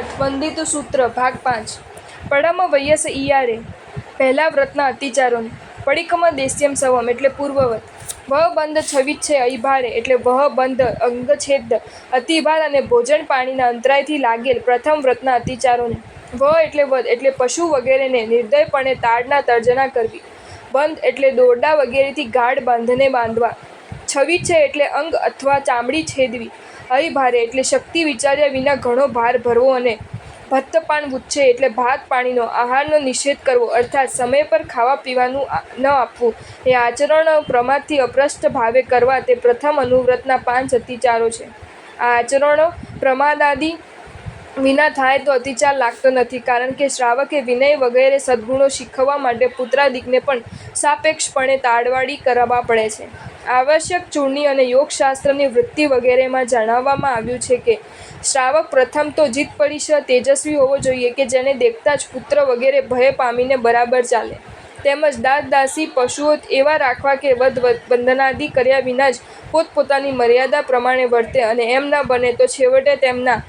સાત વંદિત સૂત્ર, ભાગ પાંચ. પડામાં વૈયસ ઈયારે, પહેલા વ્રતના અતિચારોને. પડિકમ દેશ્યમ સવમ, એટલે પૂર્વવત. વહ બંધ છવિત છે અહિભારે એટલે વહ બંધ અંગછેદ અતિભાર અને ભોજન પાણીના અંતરાયથી લાગેલ પ્રથમ વ્રતના અતિચારોને. વ એટલે વધ એટલે પશુ વગેરેને નિર્દયપણે તાડના તર્જના કરવી. બંધ એટલે દોરડા વગેરેથી ગાઢ બંધને બાંધવા. છવી છે એટલે અંગ અથવા ચામડી છેદવી. અહીભારે એટલે શક્તિ વિચાર્યા વિના ઘણો ભાર ભરવો અને ભત્તપાન ગુચ્છે એટલે ભાત પાણીનો આહારનો નિષેધ કરવો. અર્થાત સમય પર ખાવા પીવાનું ન આપવું. એ આચરણ પ્રમાદથી અપ્રસ્થ ભાવે કરવા તે પ્રથમ અનુવ્રતના પાંચ અતિચારો છે. આ આચરણો પ્રમાદાદી વિના થાય તો અતિચાર લાગતો નથી. કારણ કે શ્રાવકે વિનય વગેરે સદ્ગુણો શીખવવા માટે પુત્રાદિકને પણ સાપેક્ષપણે તાડવાડી કરવા પડે છે. આવશ્યક ચૂર્ણી અને યોગશાસ્ત્રની વૃત્તિ વગેરેમાં જણાવવામાં આવ્યું છે કે શ્રાવક પ્રથમ તો જીત પરિષદ તેજસ્વી હોવો જોઈએ કે જેને દેખતા જ પુત્ર વગેરે ભય પામીને બરાબર ચાલે. તેમજ દાસ દાસી પશુઓ એવા રાખવા કે વધ બંધનાદિ કર્યા વિના જ પોતપોતાની મર્યાદા પ્રમાણે વર્તે અને એમ ન બને તો છેવટે તેમના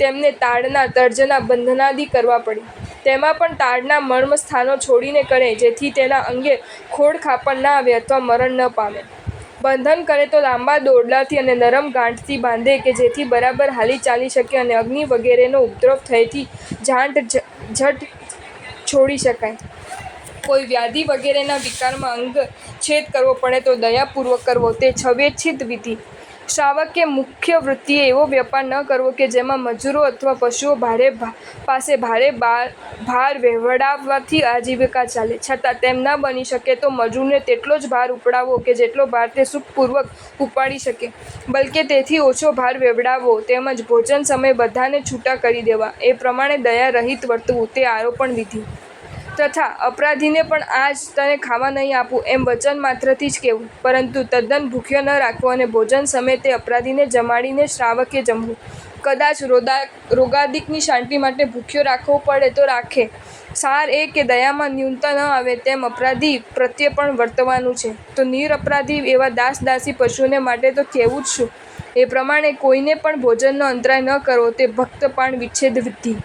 તેમને તાડના તર્જના બંધનાદિ કરવા પડી. તેમાં પણ તાડના મર્મ સ્થાનો છોડીને કરે, જેથી તેના અંગે ખોડ ખાપણ ના આવે અથવા મરણ ન પામે. બંધન કરે તો લાંબા દોરડાથી અને નરમ ગાંઠથી બાંધે કે જેથી બરાબર હાલી ચાલી શકે અને અગ્નિ વગેરેનો ઉપદ્રવ થયેથી જાંટ ઝટ છોડી શકાય. કોઈ વ્યાધિ વગેરેના વિકારમાં અંગ છેદ કરવો પડે તો દયાપૂર્વક કરવો. તે છવેચ્છિત વિધિ. શ્રાવકે મુખ્ય વૃત્તિએ એવો વેપાર ન કરવો કે જેમાં મજૂરો અથવા પશુઓ ભારે પાસે ભારે ભાર વહેવડાવવાથી આજીવિકા ચાલે. છતાં તેમ ન બની શકે તો મજૂરને તેટલો જ ભાર ઉપડાવવો કે જેટલો ભાર તે સુખપૂર્વક ઉપાડી શકે. બલકે તેથી ઓછો ભાર વેવડાવવો તેમજ ભોજન સમયે બધાને છૂટા કરી દેવા. એ પ્રમાણે દયા રહિત વર્તવું તે આરોપણ વિધિ. તથા અપરાધીને પણ આજ તને ખાવા નહીં આપું એમ વચન માત્રથી જ કહેવું. પરંતુ તદ્દન ભૂખ્યો ન રાખવો અને ભોજન સમયે તે અપરાધીને જમાડીને શ્રાવકે જમવું. કદાચ રોદા, રોગાદિકની શાંતિ માટે ભૂખ્યો રાખવો પડે તો રાખે. સાર એ કે દયામાં ન્યૂનતા ન આવે તેમ અપરાધી પ્રત્યે પણ વર્તવાનું છે. તો નિરઅપરાધી એવા દાસ દાસી પશુને માટે તો કહેવું જ શું? એ પ્રમાણે કોઈને પણ ભોજનનો અંતરાય ન કરવો તે ભક્તપાણ વિચ્છેદ વિધિ.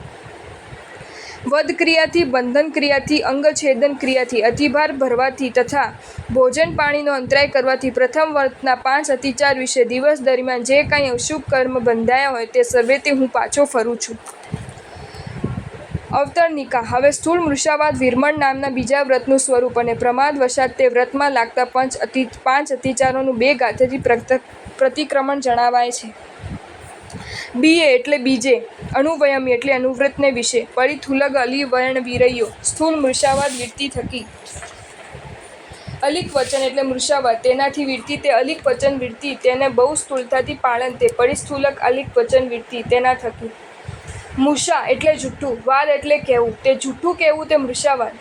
વધ ક્રિયાથી બંધન ક્રિયાથી અંગછેદન ક્રિયાથી અતિભાર ભરવાથી તથા ભોજન પાણીનો અંતરાય કરવાથી પ્રથમ વર્તના પાંચ અતિચાર વિશે દિવસ દરમિયાન જે કાંઈ અશુભ કર્મ બંધાયા હોય તે સર્વે તે હું પાછો ફરું છું. અવતરણિકા હવે સ્થૂળ મૃષાવાદ વિરમણ નામના બીજા વ્રતનું સ્વરૂપ અને પ્રમાદ વશાત તે વ્રતમાં લાગતા પંચ અતિ પાંચ અતિચારોનું બે ગાથેથી પ્રત- પ્રતિક્રમણ જણાવાય છે. બીએ એટલે બીજે અનુવયમી એટલે અનુવ્રતને વિશે. પરિથુલગ અલી વર્ણ વિરૈયો સ્થૂળ મૃષાવાદ વીરતી થકી. અલિક વચન એટલે મૃષાવાદ તેનાથી વીરતી તે અલિક વચન વીરતી, તેને બહુ સ્થૂળતાથી પાળન તે. પરિસ્થૂલક અલિક વચન વીરતી, તેના થકી. મૂષા એટલે જૂઠું વાદ એટલે કહેવું. તે જૂઠું કહેવું તે મૃષાવાદ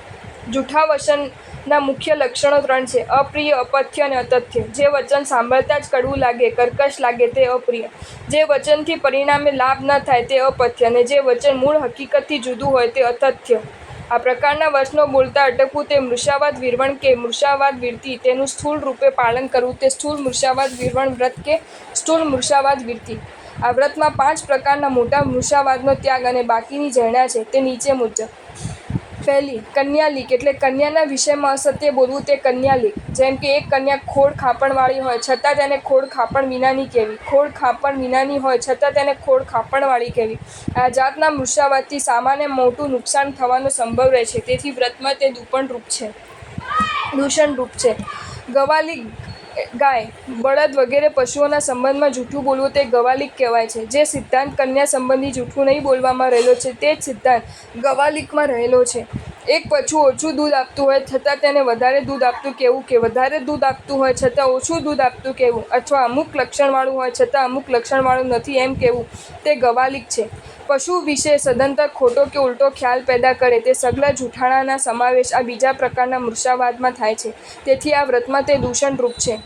જૂઠા વચનના મુખ્ય લક્ષણો ત્રણ છે. અપ્રિય, અપથ્ય અને અતથ્ય. જે વચન સાંભળતા જ કડવું લાગે, કર્કશ લાગે તે અપ્રિય. જે વચનથી પરિણામે લાભ ન થાય તે અપથ્ય અને જે વચન મૂળ હકીકતથી જુદું હોય તે અતથ્ય. આ પ્રકારના વચનો બોલતા અટકવું તે મૃષાવાદ વિરવણ કે મૃષાવાદ વિરતી તેનું સ્થૂળ રૂપે પાલન કરવું તે સ્થૂળ મૃષાવાદ વિરવણ વ્રત કે સ્થૂળ મૃષાવાદ વિરતી. આ વ્રતમાં પાંચ પ્રકારના મોટા મૃષાવાદનો ત્યાગ અને બાકીની ઝરણા છે તે નીચે મુજબ. પહેલી કન્યાલીક એટલે કન્યાના વિષયમાં અસત્ય બોલવું તે કન્યાલીક જેમ કે એક કન્યા ખોડ ખાપણવાળી હોય, છતાં તેને ખોડ ખાપણ વિનાની કહેવી. ખોડ ખાપણ વિનાની હોય, છતાં તેને ખોડ ખાપણવાળી કહેવી. આ જાતના મૃષાવાદથી સામાન્ય મોટું નુકસાન થવાનો સંભવ રહે છે. તેથી વ્રતમાં તે દુપણરૂપ રૂપ છે. દૂષણ રૂપ છે. ગવાલી ગાય, બળદ વગેરે પશુઓના સંબંધમાં જૂઠું બોલવું તે ગવાલિક કહેવાય છે. જે સિદ્ધાંત કન્યા સંબંધી જૂઠું નહીં બોલવામાં રહેલો છે, તે જ સિદ્ધાંત ગવાલિકમાં રહેલો છે. એક પછું ઓછું દૂધ આપતું હોય, છતાં તેને વધારે દૂધ આપતું કહેવું કે વધારે દૂધ આપતું હોય, છતાં ઓછું દૂધ આપતું કહેવું અથવા અમુક લક્ષણવાળું હોય, છતાં અમુક લક્ષણવાળું નથી એમ કહેવું તે ગવાલિક છે. પશુ વિશે સદંતર ખોટો કે ઉલટો ખ્યાલ પેદા કરે તે સગલા જૂઠાણાના સમાવેશ આ બીજા પ્રકારના મૃષાવાદમાં થાય છે. તેથી આ વ્રતમાં તે દૂષણરૂપ છે.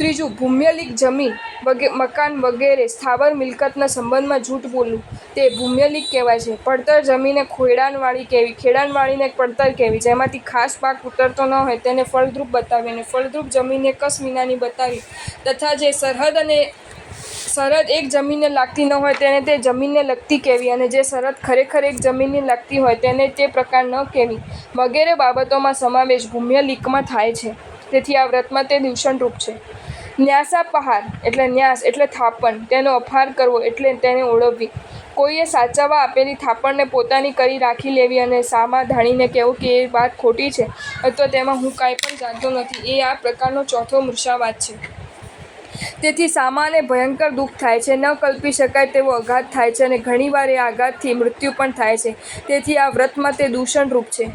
ત્રીજું ભૂમ્યલિક જમીન વગે, મકાન વગેરે સ્થાવર મિલકતના સંબંધમાં જૂઠ બોલવું. તે ભૂમ્યલિક કહેવાય છે. પડતર જમીને ખોડાણવાળી કહેવી, ખેડાણવાળીને પડતર કહેવી, જેમાંથી ખાસ પાક ઉતરતો ન હોય તેને ફળદ્રુપ બતાવી અને ફળદ્રુપ જમીને કસ વિનાની બતાવી તથા જે સરહદ અને સરહદ એક જમીનને લાગતી ન હોય તેને તે જમીનને લગતી કહેવી અને જે સરહદ ખરેખર એક જમીનને લાગતી હોય તેને તે પ્રકાર ન કહેવી. વગેરે બાબતોમાં સમાવેશ ભૂમ્ય લીકમાં થાય છે. તેથી આ વ્રતમાં તે દૂષણરૂપ છે. ન્યાસાપહાર, એટલે ન્યાસ, એટલે થાપણ, તેનો અપહાર કરવો, એટલે તેને ઓળવવી. કોઈએ સાચવવા આપેલી થાપણને પોતાની કરી રાખી લેવી અને સામા ધાણીને કહેવું કે એ વાત ખોટી છે, અથવા તેમાં હું કાંઈ પણ જાણતો નથી, એ આ પ્રકારનો ચોથો મૃષાવાદ છે. તેથી સામાને ભયંકર દુઃખ થાય છે, ન કલ્પી શકાય તેવો આઘાત થાય છે અને ઘણીવાર એ આઘાતથી મૃત્યુ પણ થાય છે. તેથી આ વ્રતમાં તે દૂષણરૂપ છે.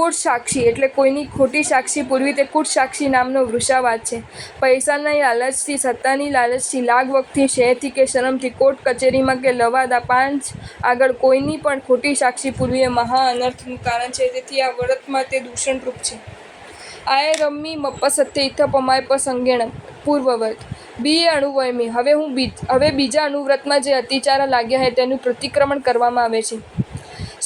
કૂટ સાક્ષી એટલે કોઈની ખોટી સાક્ષી પૂરવી તે કૂટ સાક્ષી નામનો વૃષાવાદ છે. પૈસાની લાલચથી, સત્તાની લાલચથી, લાગ વખતથી શહેરથી કે શરમથી, કોર્ટ કચેરીમાં કે લવાદા પાંચ આગળ કોઈની પણ ખોટી સાક્ષી પૂરવી એ મહા અનર્થનું કારણ છે. તેથી આ વ્રતમાં તે દૂષણરૂપ છે. આય રમ્મી મપ્પસત્ય ઇથ પમાય પસંગેણ પૂર્વવત. બી અણુવયમી. હવે હું હવે બીજા અણુવ્રતમાં જે અતિચાર લાગ્યા છે તેનું પ્રતિક્રમણ કરવામાં આવે છે.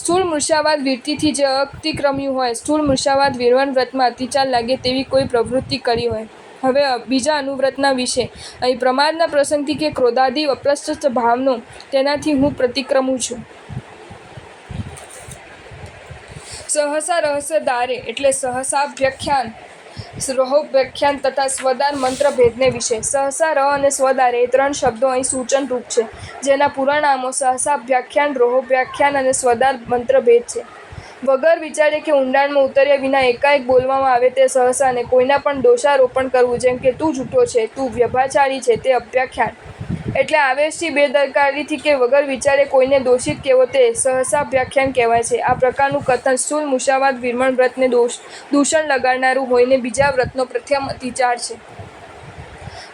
સ્થૂળ મૃષાવાદ વીરતીથી જે અતિક્રમ્યું હોય. સ્થૂળ મૃષાવાદ વીરવન વ્રતમાં અતિચાર લાગે તેવી કોઈ પ્રવૃત્તિ કરી હોય. હવે બીજા અનુવ્રતના વિશે. અહીં પ્રમાદના પ્રસંગથી કે ક્રોધાદિ અપ્રસ્ત ભાવનો, તેનાથી હું પ્રતિક્રમું છું. સહસા રહસ્ય દારે એટલે સહસા વ્યાખ્યાન રહો વ્યાખ્યાન તથા સ્વદાન મંત્ર ભેદને વિશે. સહસા રહ અને સ્વદાર એ ત્રણ શબ્દો અહીં સૂચન રૂપ છે, જેના પૂરા નામો સહસા વ્યાખ્યાન રોહો વ્યાખ્યાન અને સ્વદાન મંત્ર ભેદ છે. વગર વિચારે કે ઊંડાણમાં ઉતર્યા વિના એકાએક બોલવામાં આવે તે સહસાને કોઈના પણ દોષારોપણ કરવું, જેમ કે તું જૂઠો છે, તું વ્યભાચારી છે, તે અભ્યાખ્યાન એટલે આવેશથી બેદરકારીથી કે વગર વિચારે કોઈને દોષિત કહેવો તે સહસા વ્યાખ્યાન કહેવાય છે. આ પ્રકારનું કથન સ્થૂલ, મુસાવાદ, વિરમણ વ્રતને દોષ, દૂષણ લગાડનારું હોઈને બીજા વ્રતનો પ્રથમ અતિચાર છે.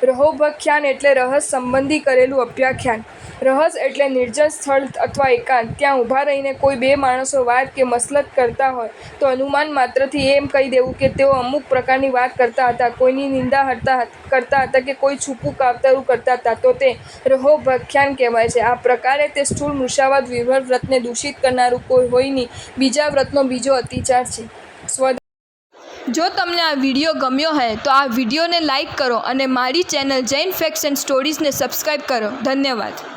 રહોભખ્યાન એટલે રહસ સંબંધી કરેલું અભ્યાખ્યાન. રહસ એટલે નિર્જન સ્થળ અથવા એકાંત. ત્યાં ઊભા રહીને કોઈ બે માણસો વાત કે મસલત કરતા હોય, તો અનુમાન માત્રથી એમ કહી દેવું કે તેઓ અમુક પ્રકારની વાત કરતા હતા. કોઈની નિંદા હરતા કરતા હતા કે કોઈ છૂપું કાવતરું કરતા હતા, તો તે રહો રહોભખ્યાન કહેવાય છે. આ પ્રકારે તે સ્થૂળ મૃષાવાદ વિવર વ્રતને દૂષિત કરનારું કોઈ હોયની બીજા વ્રતનો બીજો અતિચાર છે. સ્વ જો તમને આ વીડિયો ગમ્યો હોય, તો આ વિડીયોને લાઇક કરો અને મારી ચેનલ જૈન ફેક્સ એન્ડ સ્ટોરીઝને સબસ્ક્રાઈબ કરો. ધન્યવાદ.